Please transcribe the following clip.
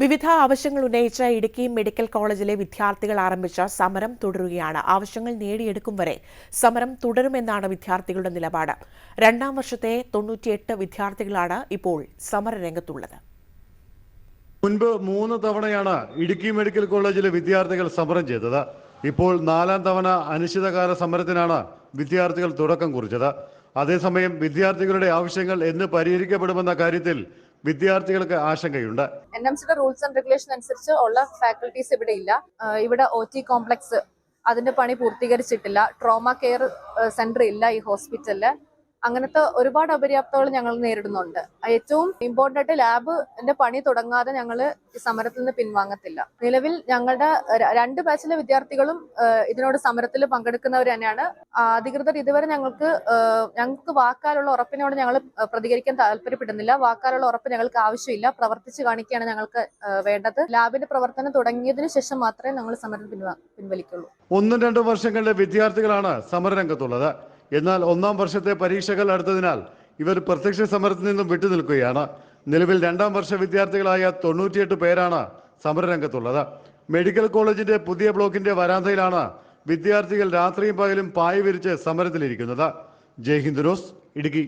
വിവിധ ആവശ്യങ്ങൾ ഉന്നയിച്ച ഇടുക്കി മെഡിക്കൽ കോളേജിലെ വിദ്യാർത്ഥികൾ ആരംഭിച്ച സമരം തുടരുകയാണ്. ആവശ്യങ്ങൾ നേടിയെടുക്കും വരെ സമരം തുടരുമെന്നാണ് വിദ്യാർത്ഥികളുടെ നിലപാട്. രണ്ടാം വർഷത്തെ തൊണ്ണൂറ്റിയെട്ട് വിദ്യാർത്ഥികളാണ് ഇപ്പോൾ സമരരംഗത്തുള്ളത്. മുൻപ് മൂന്ന് തവണയാണ് ഇടുക്കി മെഡിക്കൽ കോളേജിലെ വിദ്യാർത്ഥികൾ സമരം ചെയ്തത്. ഇപ്പോൾ നാലാം തവണ അനിശ്ചിതകാല സമരത്തിനാണ് വിദ്യാർത്ഥികൾ തുടക്കം കുറിച്ചത്. അതേസമയം വിദ്യാർത്ഥികളുടെ ആവശ്യങ്ങൾ എന്ന് പരിഹരിക്കപ്പെടുമെന്ന കാര്യത്തിൽ വിദ്യാർത്ഥികൾക്ക് ആശങ്കയുണ്ട്. എൻ എം സിയുടെ റൂൾസ് ആൻഡ് റെഗുലേഷൻ അനുസരിച്ച് ഉള്ള ഫാക്കൽറ്റീസ് ഇവിടെ ഇല്ല. ഇവിടെ ഒ ടി കോംപ്ലക്സ് അതിന്റെ പണി പൂർത്തീകരിച്ചിട്ടില്ല. ട്രോമ കെയർ സെന്റർ ഇല്ല ഈ ഹോസ്പിറ്റലിൽ അങ്ങനത്തെ ഒരുപാട് അപര്യാപ്തകൾ ഞങ്ങൾ നേരിടുന്നുണ്ട്. ഏറ്റവും ഇമ്പോർട്ടന്റ് ആയിട്ട് ലാബിന്റെ പണി തുടങ്ങാതെ ഞങ്ങൾ സമരത്തിൽ നിന്ന് പിൻവാങ്ങത്തില്ല. നിലവിൽ ഞങ്ങളുടെ രണ്ട് ബാച്ചിലെ വിദ്യാർത്ഥികളും ഇതിനോട് സമരത്തിൽ പങ്കെടുക്കുന്നവർ തന്നെയാണ്. അധികൃതർ ഇതുവരെ ഞങ്ങൾക്ക് ഞങ്ങൾക്ക് വാക്കാലുള്ള ഉറപ്പിനോട് ഞങ്ങൾ പ്രതികരിക്കാൻ താല്പര്യപ്പെടുന്നില്ല. വാക്കാലുള്ള ഉറപ്പ് ഞങ്ങൾക്ക് ആവശ്യമില്ല. പ്രവർത്തിച്ച് കാണിക്കുകയാണ് ഞങ്ങൾക്ക് വേണ്ടത്. ലാബിന്റെ പ്രവർത്തനം തുടങ്ങിയതിനു ശേഷം മാത്രമേ ഞങ്ങൾ സമരം പിൻവാ പിൻവലിക്കുള്ളൂ. ഒന്നും രണ്ടും വർഷങ്ങളിലെ വിദ്യാർത്ഥികളാണ് സമരരംഗത്തുള്ളത്. എന്നാൽ ഒന്നാം വർഷത്തെ പരീക്ഷകൾ അടുത്തതിനാൽ ഇവർ പ്രത്യക്ഷ സമരത്തിൽ നിന്നും വിട്ടുനിൽക്കുകയാണ്. നിലവിൽ രണ്ടാം വർഷ വിദ്യാർത്ഥികളായ തൊണ്ണൂറ്റിയെട്ട് പേരാണ് സമരരംഗത്തുള്ളത്. മെഡിക്കൽ കോളേജിന്റെ പുതിയ ബ്ലോക്കിന്റെ വരാന്തയിലാണ് വിദ്യാർത്ഥികൾ രാത്രിയും പകലും പായ വിരിച്ച് സമരത്തിലിരിക്കുന്നത്. ജയ് ഹിന്ദ് ന്യൂസ് ഇടുക്കി.